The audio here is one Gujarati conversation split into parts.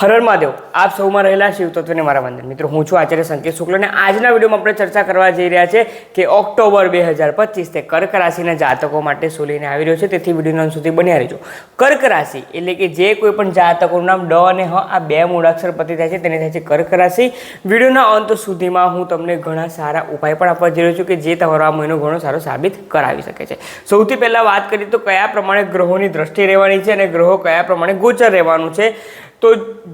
હરર મહાદેવ, આપ સૌમાં રહેલા શિવતત્વને મારા વંદન. મિત્રો, હું છું આચાર્ય સંકેત શુક્લ અને આજના વિડીયોમાં આપણે ચર્ચા કરવા જઈ રહ્યા છે કે ઓક્ટોબર બે હજાર પચીસ તે કર્ક રાશિના જાતકો માટે શું આવી રહ્યો છે, તેથી વિડીયોના અંત સુધી બન્યા રહેજો. કર્ક રાશિ એટલે કે જે કોઈ પણ જાતકોનું નામ ડ અને હ, આ બે મૂળાક્ષર પતિ થાય છે, તેને થાય છે કર્ક રાશિ. વિડીયોના અંત સુધીમાં હું તમને ઘણા સારા ઉપાય પણ આપવા જઈ રહ્યો છું કે જે તમારો આ મહિનો ઘણો સારો સાબિત કરાવી શકે છે. સૌથી પહેલાં વાત કરીએ તો કયા પ્રમાણે ગ્રહોની દ્રષ્ટિ રહેવાની છે અને ગ્રહો કયા પ્રમાણે ગોચર રહેવાનું છે? તો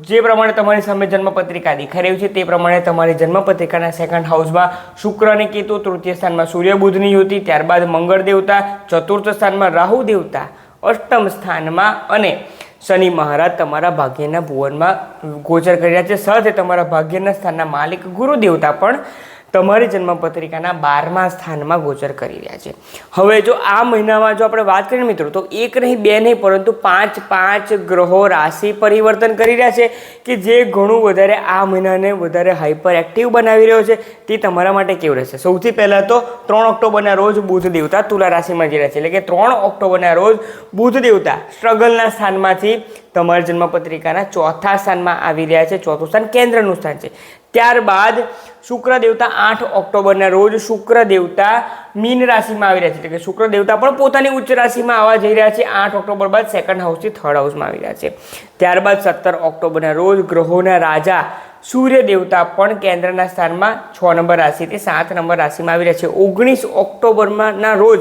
જે પ્રમાણે તમારી સામે જન્મપત્રિકા દેખાઈ રહ્યું છે, તે પ્રમાણે તમારી જન્મપત્રિકાના સેકન્ડ હાઉસમાં શુક્ર અને કેતુ તૃતીય સ્થાનમાં સૂર્ય બુધની યુતિ ત્યારબાદ મંગળ દેવતા, ચતુર્થ સ્થાનમાં રાહુ દેવતા, અષ્ટમ સ્થાનમાં અને શનિ મહારાજ તમારા ભાગ્યના ભુવનમાં ગોચર કરી રહ્યા છે. સાથે તમારા ભાગ્યના સ્થાનના માલિક ગુરુ દેવતા પણ તમારી જન્મપત્રિકાના બારમા સ્થાનમાં ગોચર કરી રહ્યા છે. હવે જો આ મહિનામાં જો આપણે વાત કરીએ મિત્રો, તો એક નહીં, બે નહીં, પરંતુ પાંચ પાંચ ગ્રહો રાશિ પરિવર્તન કરી રહ્યા છે કે જે ઘણું વધારે આ મહિનાને વધારે હાઇપર એક્ટિવ બનાવી રહ્યો છે. તે તમારા માટે કેવું રહેશે? સૌથી પહેલાં તો ત્રણ ઓક્ટોબરના રોજ બુધ દેવતા તુલા રાશિમાં જઈ રહ્યા છે, એટલે કે ત્રણ ઓક્ટોબરના રોજ બુધ દેવતા સ્ટ્રગલના સ્થાનમાંથી તમારી જન્મપત્રિકાના ચોથા સ્થાનમાં આવી રહ્યા છે. ચોથું સ્થાન કેન્દ્રનું સ્થાન છે. ત્યારબાદ શુક્ર દેવતા આઠ ઓક્ટોબરના રોજ શુક્ર દેવતા મીન રાશિમાં આવી રહ્યા છે. એટલે કે શુક્ર દેવતા પણ પોતાની ઉચ્ચ રાશિમાં આવવા જઈ રહ્યા છે. આઠ ઓક્ટોબર બાદ સેકન્ડ હાઉસથી થર્ડ હાઉસમાં આવી રહ્યા છે. ત્યારબાદ સત્તર ઓક્ટોબરના રોજ ગ્રહોના રાજા સૂર્ય દેવતા પણ કેન્દ્રના સ્થાનમાં છ નંબર રાશિથી સાત નંબર રાશિમાં આવી રહ્યા છે. ઓગણીસ ઓક્ટોબરમાં રોજ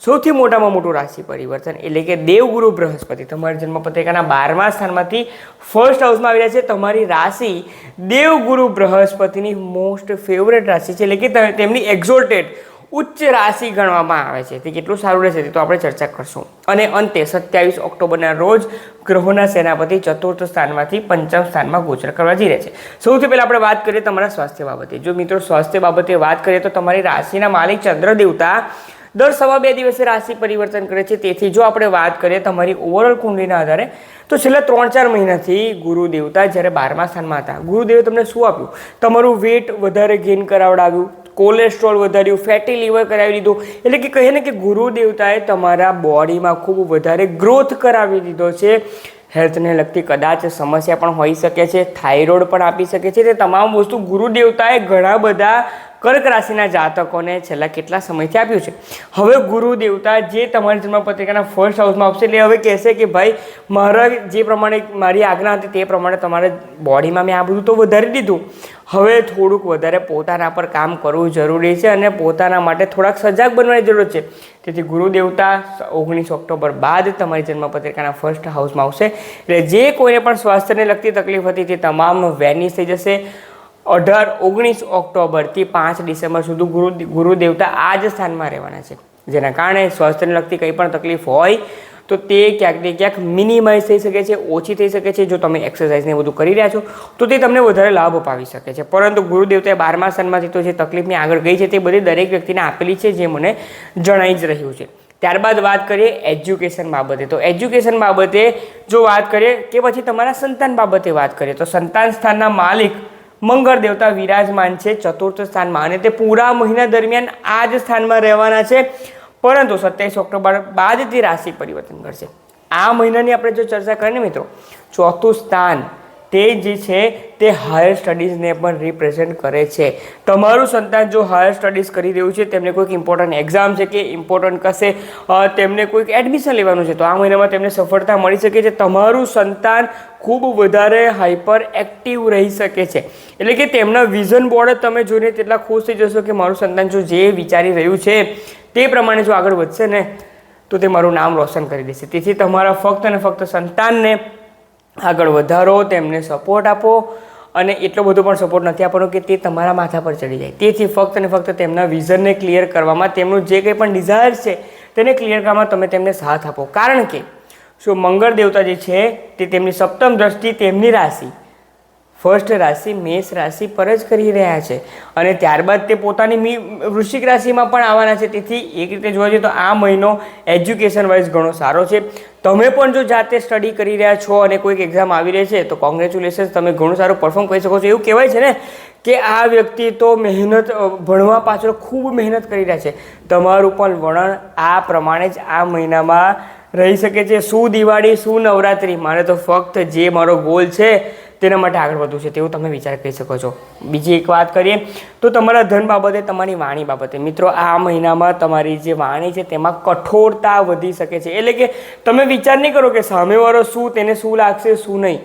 સૌથી મોટામાં મોટું રાશિ પરિવર્તન એટલે કે દેવગુરુ બૃહસ્પતિ. તમારી જન્મપત્રિકાના બારમા સ્થાનમાંથી ફર્સ્ટ હાઉસમાં આવી રહ્યા છે. તમારી રાશિ દેવગુરુ બૃહસ્પતિની મોસ્ટ ફેવરેટ રાશિ છે. એટલે કે તમે- તેમની એક્ઝોલ્ટેડ ઉચ્ચ રાશિ ગણવામાં આવે છે. તે કેટલું સારું રહેશે તે તો આપણે ચર્ચા કરશું. અને અંતે સત્યાવીસ ઓક્ટોબરના રોજ ગ્રહોના સેનાપતિ ચતુર્થ સ્થાનમાંથી પંચમ સ્થાનમાં ગોચર કરવા જઈ રહ્યા છે. સૌથી પહેલાં આપણે વાત કરીએ તમારા સ્વાસ્થ્ય બાબતે. જો મિત્રો સ્વાસ્થ્ય બાબતે વાત કરીએ તો તમારી રાશિના માલિક ચંદ્ર દેવતા દર સવા બે દિવસે રાશિ પરિવર્તન કરે છે. તેથી જો આપણે વાત કરીએ તમારી ઓવરઓલ કુંડલીના આધારે, તો છેલ્લા ત્રણ ચાર મહિનાથી ગુરુ દેવતા જ્યારે બારમા સ્થાનમાં હતા, ગુરુદેવે તમને શું આપ્યું? તમારું વેટ વધારે ગેઇન કરાવડાવ્યું કોલેસ્ટ્રોલ વધાર્યું ફેટી લીવર કરાવી દીધું. એટલે કે કહીએ ને કે ગુરુ દેવતાએ તમારા બોડીમાં ખૂબ વધારે ગ્રોથ કરાવી દીધો છે. હેલ્થને લગતી કદાચ સમસ્યા પણ હોઈ શકે છે થાઇરોઇડ પણ આપી શકે છે. તે તમામ વસ્તુ ગુરુ દેવતાએ ઘણા બધા કર્ક રાશિના જાતકોને છેલ્લા કેટલા સમયથી આપ્યું છે? હવે ગુરુ, દેવતા જે તમારી જન્મપત્રિકાના ફર્સ્ટ હાઉસમાં આવશે એટલે હવે કહેશે કે ભાઈ, મારા જે પ્રમાણે મારી આજ્ઞા હતી તે પ્રમાણે તમારે બોડીમાં મેં આ બધું તો વધારી દીધું. હવે થોડુંક વધારે પોતાના પર કામ કરવું જરૂરી છે અને પોતાના માટે થોડાક સજાગ બનવાની જરૂર છે. તેથી ગુરુ, દેવતા ઓગણીસ ઓક્ટોબર બાદ તમારી જન્મપત્રિકાના ફર્સ્ટ હાઉસમાં આવશે. એટલે જે કોઈને પણ સ્વાસ્થ્યને લગતી તકલીફ હતી તે તમામ વેનિશ થઈ જશે. અઢાર, ઓગણીસ ઓક્ટોબરથી પાંચ ડિસેમ્બર સુધી ગુરુ ગુરુદેવતા આ જ સ્થાનમાં રહેવાના છે. જેના કારણે સ્વાસ્થ્યને લગતી કંઈ પણ તકલીફ હોય, તો તે ક્યાંક ને ક્યાંક મિનિમાઇઝ થઈ શકે છે, ઓછી થઈ શકે છે. જો તમે એક્સરસાઇઝને બધું કરી રહ્યા છો, તો તે તમને વધારે લાભ અપાવી શકે છે. પરંતુ ગુરુદેવતાએ બારમા સ્થાનમાંથી તો જે તકલીફની આગળ ગઈ છે, તે બધી દરેક વ્યક્તિને આપેલી છે, જે મને જણાઈ જ રહ્યું છે. ત્યારબાદ વાત કરીએ એજ્યુકેશન બાબતે. તો એજ્યુકેશન બાબતે જો વાત કરીએ કે પછી તમારા સંતાન બાબતે વાત કરીએ, તો સંતાન સ્થાનના માલિક મંગળ દેવતા વિરાજમાન છે ચતુર્થ સ્થાનમાં અને તે પૂરા મહિના દરમિયાન આ જ સ્થાનમાં રહેવાના છે. પરંતુ સત્યાવીસ ઓક્ટોબર બાદ તે રાશિ પરિવર્તન કરશે. આ મહિનાની આપણે જો ચર્ચા કરીએ મિત્રો, ચોથું સ્થાન તે જે છે તે હાયર સ્ટડીઝને પણ રિપ્રેઝેન્ટ કરે છે. તમારું સંતાન જો હાયર સ્ટડીઝ કરી રહ્યું છે, તેમને કોઈક ઇમ્પોર્ટન્ટ એક્ઝામ છે કે ઇમ્પોર્ટન્ટ કશે તેમને કોઈક એડમિશન લેવાનું છે, તો આ મહિનામાં તેમને સફળતા મળી શકે છે. તમારું સંતાન ખૂબ વધારે હાઇપર એક્ટિવ રહી શકે છે. એટલે કે તેમના વિઝન બોર્ડ તમે જોઈને તેટલા ખુશ થઈ જશો કે મારું સંતાન જો જે વિચારી રહ્યું છે તે પ્રમાણે જો આગળ વધશે ને, તો તે મારું નામ રોશન કરી દેશે. તેથી તમારા ફક્ત અને ફક્ત સંતાનને આગળ વધારો, તેમને સપોર્ટ આપો અને એટલો બધો પણ સપોર્ટ નથી આપવાનો કે તે તમારા માથા પર ચડી જાય. તેથી ફક્ત અને ફક્ત તેમના વિઝનને ક્લિયર કરવામાં, તેમનું જે કંઈ પણ ડિઝાયર છે, તેને ક્લિયર કરવામાં તમે તેમને સાથ આપો. કારણ કે શું મંગળ દેવતા જે છે, તે તેમની સપ્તમ દ્રષ્ટિ, તેમની રાશિ. ફર્સ્ટ રાશિ, મેષ રાશિ પર જ કરી રહ્યા છે. અને ત્યારબાદ તે પોતાની મી, વૃશ્ચિક રાશિમાં પણ આવવાના છે. તેથી એક રીતે જોવા જઈએ તો આ મહિનો એજ્યુકેશન વાઇઝ ઘણો સારો છે. તમે પણ જો જાતે સ્ટડી કરી રહ્યા છો અને કોઈક એક્ઝામ આવી રહી છે, તો કોંગ્રેચ્યુલેશન્સ તમે ઘણું સારું પરફોર્મ કરી શકો છો. એવું કહેવાય છે ને કે આ વ્યક્તિ તો મહેનત ભણવા પાછળ ખૂબ મહેનત કરી રહ્યા છે. તમારું પણ વર્ણન આ પ્રમાણે જ આ મહિનામાં રહી શકે છે. શું દિવાળી, શું નવરાત્રિ? મારે તો ફક્ત જે મારો ગોલ છે તેના માટે આગળ વધવું છે તેવું તમે વિચાર કરી શકો છો. બીજી એક વાત કરીએ તો તમારા ધન બાબતે, તમારી વાણી બાબતે. મિત્રો, આ મહિનામાં તમારી જે વાણી છે તેમાં કઠોરતા વધી શકે છે. એટલે કે તમે વિચાર નહીં કરો કે સામેવાળો શું, તેને શું લાગશે, શું નહીં.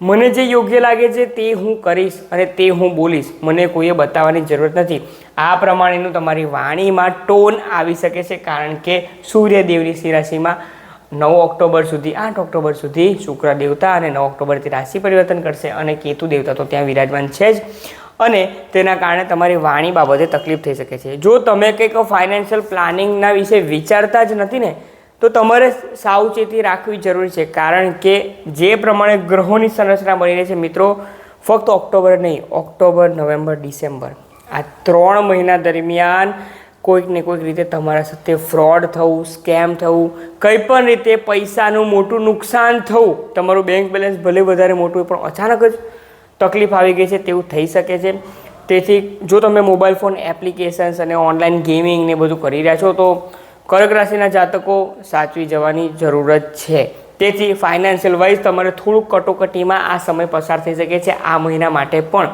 મને જે યોગ્ય લાગે છે તે હું કરીશ અને તે હું બોલીશ. મને કોઈએ બતાવવાની જરૂરત નથી. આ પ્રમાણેનું તમારી વાણીમાં ટોન આવી શકે છે કારણ કે સૂર્યદેવની સિંહ રાશિમાં નવ ઓક્ટોબર સુધી, આઠ ઓક્ટોબર સુધી શુક્ર દેવતા અને નવ ઓક્ટોબરથી રાશિ પરિવર્તન કરશે અને કેતુ દેવતા તો ત્યાં વિરાજમાન છે જ. અને તેના કારણે તમારી વાણી બાબતે તકલીફ થઈ શકે છે. જો તમે કંઈક ફાઇનાન્શિયલ પ્લાનિંગના વિશે વિચારતા જ નથી ને, તો તમારે સાવચેતી રાખવી જરૂરી છે. કારણ કે જે પ્રમાણે ગ્રહોની સંરચના બની રહી છે, મિત્રો, ફક્ત ઓક્ટોબર નહીં, ઓક્ટોબર, નવેમ્બર, ડિસેમ્બર. આ ત્રણ મહિના દરમિયાન કોઈક ને કોઈક રીતે તમારા સાથે ફ્રોડ થવું સ્કેમ થવું કંઈ પણ રીતે પૈસાનું મોટું નુકસાન થવું, તમારું બેંક બેલેન્સ ભલે વધારે મોટું હોય, પણ અચાનક જ તકલીફ આવી ગઈ છે તેવું થઈ શકે છે. તેથી જો તમે મોબાઈલ ફોન એપ્લિકેશન્સ અને ઓનલાઈન ગેમિંગ ને બધું કરી રહ્યા છો, તો કર્ક રાશિના જાતકો સાચવી જવાની જરૂરત છે. તેથી ફાઇનાન્શિયલ વાઇઝ તમારે થોડુંક કટોકટીમાં આ સમય પસાર થઈ શકે છે, આ મહિના માટે પણ.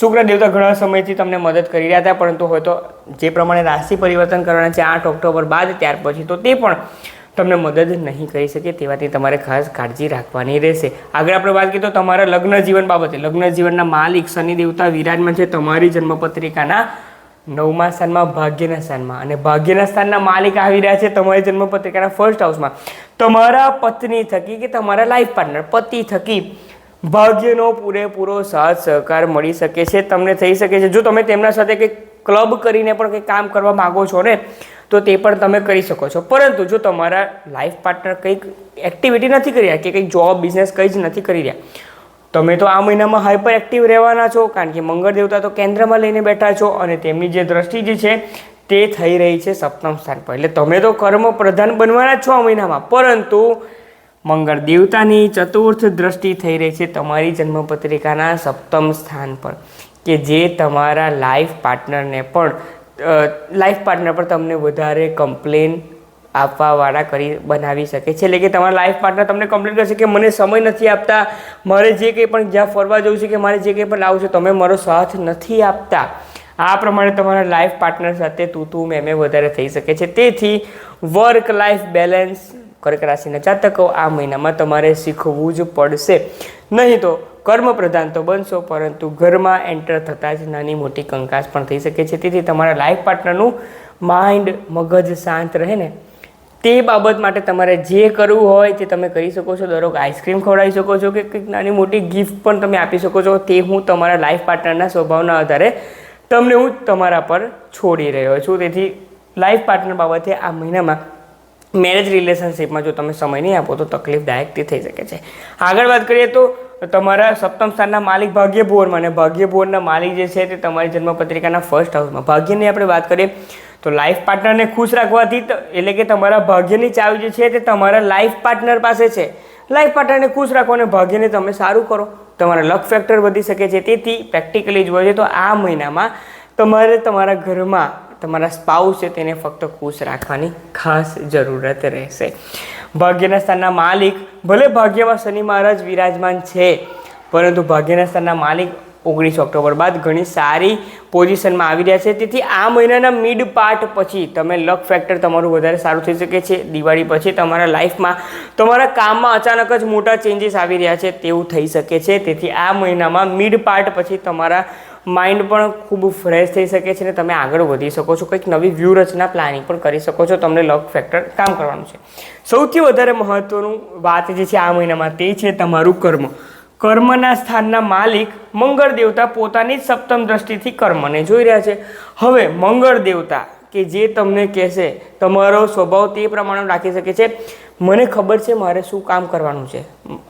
શુક્ર દેવતા ઘણા સમયથી તમને મદદ કરી રહ્યા હતા, પરંતુ હોય તો જે પ્રમાણે રાશિ પરિવર્તન કરવાના છે આઠ ઓક્ટોબર બાદ, ત્યાર પછી તો તે પણ તમને મદદ નહીં કરી શકે તેવાથી તમારે ખાસ કાળજી રાખવાની રહેશે. આગળ આપણે વાત કરીએ તો તમારા લગ્ન જીવન બાબતે. લગ્ન જીવનના માલિક શનિ દેવતા વિરાજમાન છે તમારી જન્મપત્રિકાના નવમા સ્થાનમાં, ભાગ્યના સ્થાનમાં. અને ભાગ્યના સ્થાનના માલિક આવી રહ્યા છે તમારી જન્મપત્રિકાના ફર્સ્ટ હાઉસમાં તમારા પત્ની થકી કે તમારા લાઈફ પાર્ટનર પતિ થકી ભાગ્યનો પૂરેપૂરો સાથ સહકાર મળી શકે છે, તમને થઈ શકે છે. જો તમે તેમના સાથે કંઈક ક્લબ કરીને પણ કંઈક કામ કરવા માગો છો ને, તો તે પણ તમે કરી શકો છો. પરંતુ જો તમારા લાઈફ પાર્ટનર કંઈક એક્ટિવિટી નથી કરી રહ્યા કે કંઈક જોબ બિઝનેસ કંઈ જ નથી કરી રહ્યા, તમે તો આ મહિનામાં હાઇપર એક્ટિવ રહેવાના છો, કારણ કે મંગળ દેવતા તો કેન્દ્રમાં લઈને બેઠા છો અને તેમની જે દ્રષ્ટિ જે છે તે થઈ રહી છે સપ્તમ સ્થાન પર. એટલે તમે તો કર્મ પ્રધાન બનવાના છો મહિનામાં, પરંતુ મંગળ દેવતાની ચતુર્થ દ્રષ્ટિ થઈ રહી છે તમારી જન્મપત્રિકાના સપ્તમ સ્થાન પર, કે જે તમારા લાઈફ પાર્ટનરને પણ લાઈફ પાર્ટનર પર તમને વધારે કમ્પ્લેન આપવાવાળા કરી, બનાવી શકે છે. એટલે કે તમારા લાઈફ પાર્ટનર તમને કમ્પ્લેન કરશે કે મને સમય નથી આપતા, મારે જે કંઈ પણ જ્યાં ફરવા જવું છે કે મારે જે કંઈ પણ લાવવું છે, તમે મારો સાથ નથી આપતા. આ પ્રમાણે તમારા લાઈફ પાર્ટનર સાથે તું તું મેં મેં વધારે થઈ શકે છે. તેથી વર્ક લાઈફ બેલેન્સ કર્ક રાશિના જાતકો આ મહિનામાં તમારે શીખવું જ પડશે. નહીં તો કર્મ પ્રધાન તો બનશો, પરંતુ ઘરમાં એન્ટર થતાં જ નાની મોટી કંકાસ પણ થઈ શકે છે. તેથી તમારા લાઈફ પાર્ટનરનું માઇન્ડ મગજ શાંત રહે ને. તે બાબત માટે તમારે જે કરવું હોય તે તમે કરી શકો છો. દરરોજ આઈસ્ક્રીમ ખવડાવી શકો છો કે કંઈક નાની મોટી ગિફ્ટ પણ તમે આપી શકો છો. તે હું તમારા લાઈફ પાર્ટનરના સ્વભાવના આધારે તમને હું તમારા પર છોડી રહ્યો છું. તેથી લાઈફ પાર્ટનર બાબતે આ મહિનામાં મેરેજ રિલેશનશિપમાં જો તમે સમય નહીં આપો તો તકલીફદાયકથી થઈ શકે છે. આગળ વાત કરીએ તો તમારા સપ્તમ સ્થાનના માલિક ભાગ્ય ભુવનમાં અને ભાગ્ય ભુવનના માલિક જે છે તે તમારી જન્મપત્રિકાના ફર્સ્ટ હાઉસમાં ભાગ્યની આપણે વાત કરીએ તો લાઈફ પાર્ટનરને ખુશ રાખવાથી એટલે કે તમારા ભાગ્યની ચાવી જે છે તે તમારા લાઈફ પાર્ટનર પાસે છે. લાઈફ પાર્ટનરને ખુશ રાખો અને ભાગ્યને તમે સારું કરો. તમારા લક ફેક્ટર વધી શકે છે. તેથી પ્રેક્ટિકલી જોઈએ તો આ મહિનામાં તમારે તમારા ઘરમાં તમારા સ્પાઉસ છે તેને ફક્ત ખુશ રાખવાની ખાસ જરૂરત રહેશે. ભાગ્યના સ્થાનના માલિક ભલે ભાગ્યમાં શનિ મહારાજ વિરાજમાન છે, પરંતુ ભાગ્યના સ્થાનના માલિક ઓગણીસ ઓક્ટોબર બાદ ઘણી સારી પોઝિશનમાં આવી રહ્યા છે. તેથી આ મહિનાના મિડ પાર્ટ પછી તમે લક ફેક્ટર તમારું વધારે સારું થઈ શકે છે. દિવાળી પછી તમારા લાઈફમાં તમારા કામમાં અચાનક જ મોટા ચેન્જીસ આવી રહ્યા છે તેવું થઈ શકે છે. તેથી આ મહિનામાં મિડ પાર્ટ પછી તમારા માઇન્ડ પણ ખૂબ ફ્રેશ થઈ શકે છે અને તમે આગળ વધી શકો છો. કંઈક નવી વ્યૂહરચના પ્લાનિંગ પણ કરી શકો છો. તમને લક ફેક્ટર કામ કરવાનું છે. સૌથી વધારે મહત્વનું વાત જે છે આ મહિનામાં તે છે તમારું કર્મ. કર્મના સ્થાનના માલિક મંગળ દેવતા પોતાની સપ્તમ દ્રષ્ટિથી કર્મને જોઈ રહ્યા છે. હવે મંગળ દેવતા કે જે તમને કહેશે, તમારો સ્વભાવ તે પ્રમાણે રાખી શકે છે. મને ખબર છે મારે શું કામ કરવાનું છે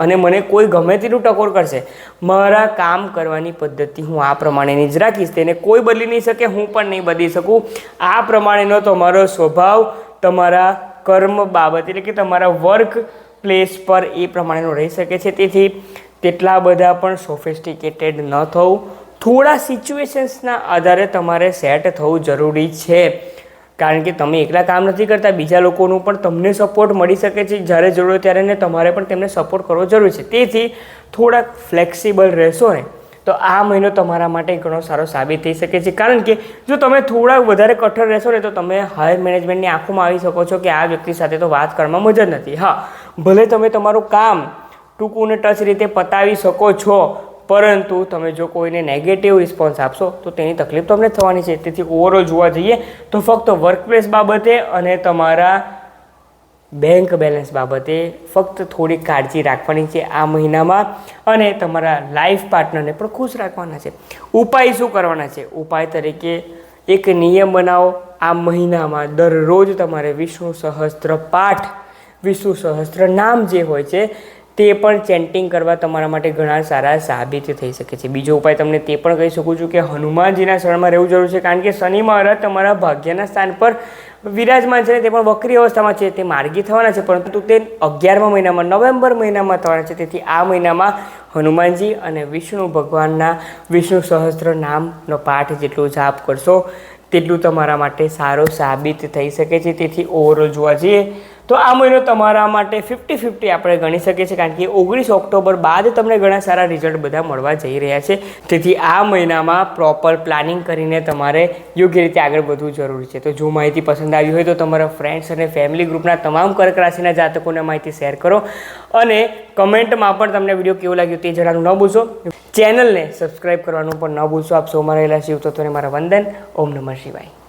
અને મને કોઈ ગમે તેટલું ટકોર કરશે. મારા કામ કરવાની પદ્ધતિ હું આ પ્રમાણેની જ રાખીશ. તેને કોઈ બદલી નહીં શકે, હું પણ નહીં બદલી શકું. આ પ્રમાણેનો તમારો સ્વભાવ તમારા કર્મ બાબત એટલે કે તમારા વર્ક પ્લેસ પર એ પ્રમાણેનો રહી શકે છે. તેથી તેટલા બધા પણ સોફિસ્ટિકેટેડ ન થવું. થોડા સિચ્યુએશન્સના આધારે તમારે સેટ થવું જરૂરી છે. કારણ કે તમે એકલા કામ નથી કરતા, બીજા લોકોનું પણ તમને સપોર્ટ મળી શકે છે. જ્યારે જરૂર ત્યારે ને તમારે પણ તેમને સપોર્ટ કરવો જરૂરી છે. તેથી થોડાક ફ્લેક્સિબલ રહેશો ને, તો આ મહિનો તમારા માટે ઘણો સારો સાબિત થઈ શકે છે. કારણ કે જો તમે થોડા વધારે કઠોર રહેશો ને, તો તમે હાયર મેનેજમેન્ટની આંખોમાં આવી શકો છો કે આ વ્યક્તિ સાથે તો વાત કરવામાં મજા નથી. હા, ભલે તમે તમારું કામ ટૂંકું ટચ રીતે પતાવી શકો છો. પરંતુ તમે જો કોઈને નેગેટિવ રિસ્પોન્સ આપશો, તો તેની તકલીફ તમને થવાની છે. તેથી ઓવરઓલ જોવા જઈએ, તો ફક્ત વર્કપ્લેસ બાબતે અને તમારા બેંક બેલેન્સ બાબતે ફક્ત થોડી કાળજી રાખવાની છે આ મહિનામાં. અને તમારા લાઈફ પાર્ટનરને પણ ખુશ રાખવાના છે. ઉપાય શું કરવાના છે? ઉપાય તરીકે એક નિયમ બનાવો. આ મહિનામાં દરરોજ તમારે વિષ્ણુ સહસ્ત્ર પાઠ, વિષ્ણુ સહસ્ત્ર નામ જે હોય છે તે પણ ચેન્ટિંગ કરવા તમારા માટે ઘણા સારા સાબિત થઈ શકે છે. બીજો ઉપાય તમને તે પણ કહી શકું છું કે હનુમાનજીના શરણમાં રહેવું જરૂર છે, કારણ કે શનિ મહારાજ તમારા ભાગ્યના સ્થાન પર વિરાજમાન છે તે પણ વક્રી અવસ્થામાં છે, તે માર્ગી થવાના છે, પરંતુ તે અગિયારમા મહિનામાં, નવેમ્બર મહિનામાં થવાના છે, તેથી આ મહિનામાં હનુમાનજી અને વિષ્ણુ ભગવાનના વિષ્ણુ સહસ્ત્ર નામનો પાઠ જેટલું જાપ કરશો, તેટલું તમારા માટે સારો સાબિત થઈ શકે છે. તેથી ઓવરઓલ જોવા જઈએ તો આ મહિનો તમારા માટે ફિફ્ટી ફિફ્ટી આપણે ગણી શકીએ છીએ, કારણ કે ઓગણીસ ઓક્ટોબર બાદ તમને ઘણા સારા રિઝલ્ટ બધા મળવા જઈ રહ્યા છે. તેથી આ મહિનામાં પ્રોપર પ્લાનિંગ કરીને તમારે યોગ્ય રીતે આગળ વધવું જરૂરી છે. તો જો માહિતી પસંદ આવી હોય તો તમારા ફ્રેન્ડ્સ અને ફેમિલી ગ્રુપના તમામ કર્ક રાશિના જાતકોને માહિતી શેર કરો અને કમેન્ટમાં પણ તમને વીડિયો કેવો લાગ્યો તે જણાવવાનું ન ભૂલશો. ચેનલને સબસ્ક્રાઈબ કરવાનું પણ ન ભૂલશો. આપ સૌમાં રહેલા શિવ તત્વને મારા વંદન. ઓમ નમઃ શિવાય.